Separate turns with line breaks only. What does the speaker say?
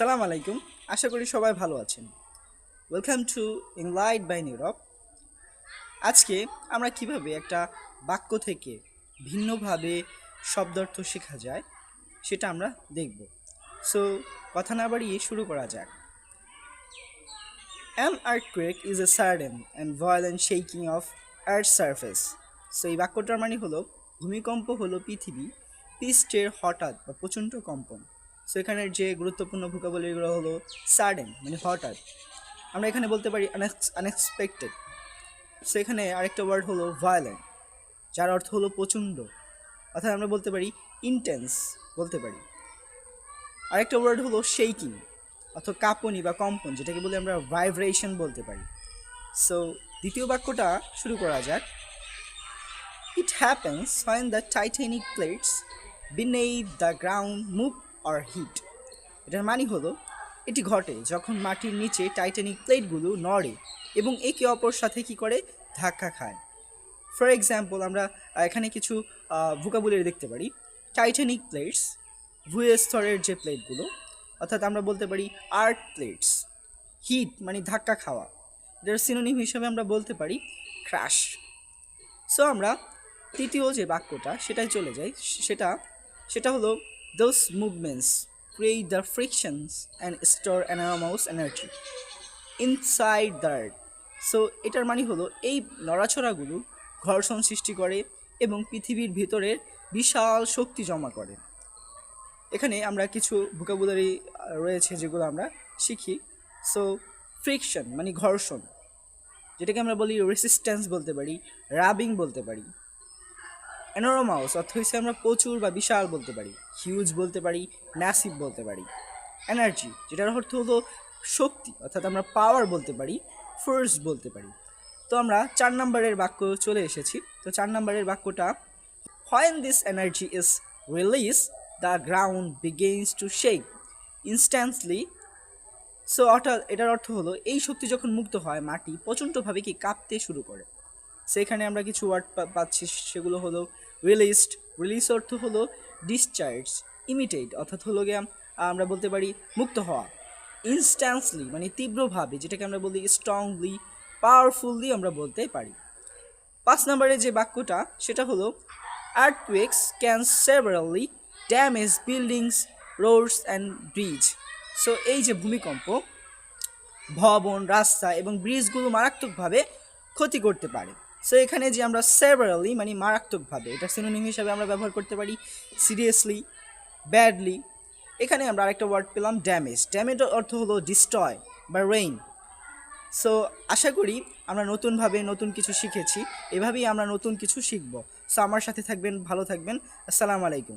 আসসালামু আলাইকুম। আশা করি সবাই ভালো আছেন। Welcome to englite by Europe আজকে আমরা কীভাবে একটা বাক্য থেকে ভিন্নভাবে শব্দার্থ শেখা যায়, সেটা আমরা দেখব। সো কথা না বাড়িয়ে শুরু করা যাক। An earthquake is a sudden and violent shaking of Earth's surface so এই বাক্যটার মানে হলো, ভূমিকম্প হলো পৃথিবী, পৃষ্ঠের হঠাৎ বা প্রচণ্ড কম্পন। সো এখানের যে গুরুত্বপূর্ণ ভোকাবলিগুলো হলো সাডেন মানে হঠাৎ। আমরা এখানে বলতে পারি আনএক্সপেক্টেড সো এখানে আরেকটা ওয়ার্ড হলো ভায়োলেন্ট যার অর্থ হলো প্রচণ্ড। অর্থাৎ আমরা বলতে পারি ইন্টেন্স বলতে পারি। আরেকটা ওয়ার্ড হলো শেকিং অথবা কাঁপনি বা কম্পন, যেটাকে বলে আমরা ভাইব্রেশন বলতে পারি। সো দ্বিতীয় বাক্যটা শুরু করা যাক। It happens when the tectonic plates beneath the ground move or hit এটার মানে হলো, এটি ঘটে যখন মাটির নিচে টাইটানিক প্লেটগুলো নড়ে এবং একে অপর সাথে কি করে? ধাক্কা খায়। ফর এক্সাম্পল আমরা এখানে কিছু ভোকাবুলারি দেখতে পারি। টাইটানিক প্লেটস ভুয়ে স্তরের যে প্লেটগুলো, অর্থাৎ আমরা বলতে পারি আর্ট প্লেটস হিট মানে ধাক্কা খাওয়া। এটার সিনোনিম হিসেবে আমরা বলতে পারি ক্র্যাশ সো আমরা তৃতীয় যে বাক্যটা সেটাই চলে যাই। সেটা সেটা হলো those movements create the frictions and store enormous energy inside the so এটার মানে হলো এই নড়াচড়াগুলো ঘর্ষণ সৃষ্টি করে এবং পৃথিবীর ভিতরের বিশাল শক্তি জমা করে। এখানে আমরা কিছু ভোকাবুলারি রয়েছে যেগুলো আমরা শিখি। সো ফ্রিকশন মানে ঘর্ষণ, যেটাকে আমরা বলি রেসিস্ট্যান্স বলতে পারি রাবিং বলতে পারি। অ্যানোরোমাউস অর্থ হচ্ছে আমরা প্রচুর বা বিশাল বলতে পারি। হিউজ বলতে পারি ম্যাসিভ বলতে পারি। এনার্জি যেটার অর্থ হলো শক্তি, অর্থাৎ আমরা পাওয়ার বলতে পারি ফোর্স বলতে পারি। তো আমরা চার নম্বরের বাক্য চলে এসেছি। তো চার নম্বরের বাক্যটা, when this energy is released the ground begins to shake instantly. So অর্থাৎ এটার অর্থ হলো, এই শক্তি যখন মুক্ত হয়, মাটি প্রচণ্ডভাবে কি কাঁপতে শুরু করে। সেখানে আমরা কিছু ওয়ার্ড পাচ্ছি, সেগুলো হলো রিলিজড রিলিজ অর্থ হলো ডিসচার্জ ইমিটেট অর্থাৎ হলো গিয়ে আমরা বলতে পারি মুক্ত হওয়া। ইনস্ট্যান্সলি মানে তীব্রভাবে, যেটাকে আমরা বলি স্ট্রংলি পাওয়ারফুললি আমরা বলতে পারি। পাঁচ নম্বরে যে বাক্যটা, সেটা হলো earthquakes can severely damage buildings roads and bridge so এই যে ভূমিকম্প, ভবন, রাস্তা এবং ব্রিজগুলো মারাত্মকভাবে ক্ষতি করতে পারে। সো এখানে যে আমরা সেভারালি মানে মারাত্মকভাবে, এটা সিনোনিম হিসাবে আমরা ব্যবহার করতে পারি সিরিয়াসলি ব্যাডলি এখানে আমরা আরেকটা ওয়ার্ড পেলাম ড্যামেজ ড্যামেজ অর্থ হলো ডিস্ট্রয় বা রেইন সো আশা করি আমরা নতুনভাবে নতুন কিছু শিখেছি, এভাবেই আমরা নতুন কিছু শিখব। সো আমার সাথে থাকবেন, ভালো থাকবেন, আসসালামু আলাইকুম।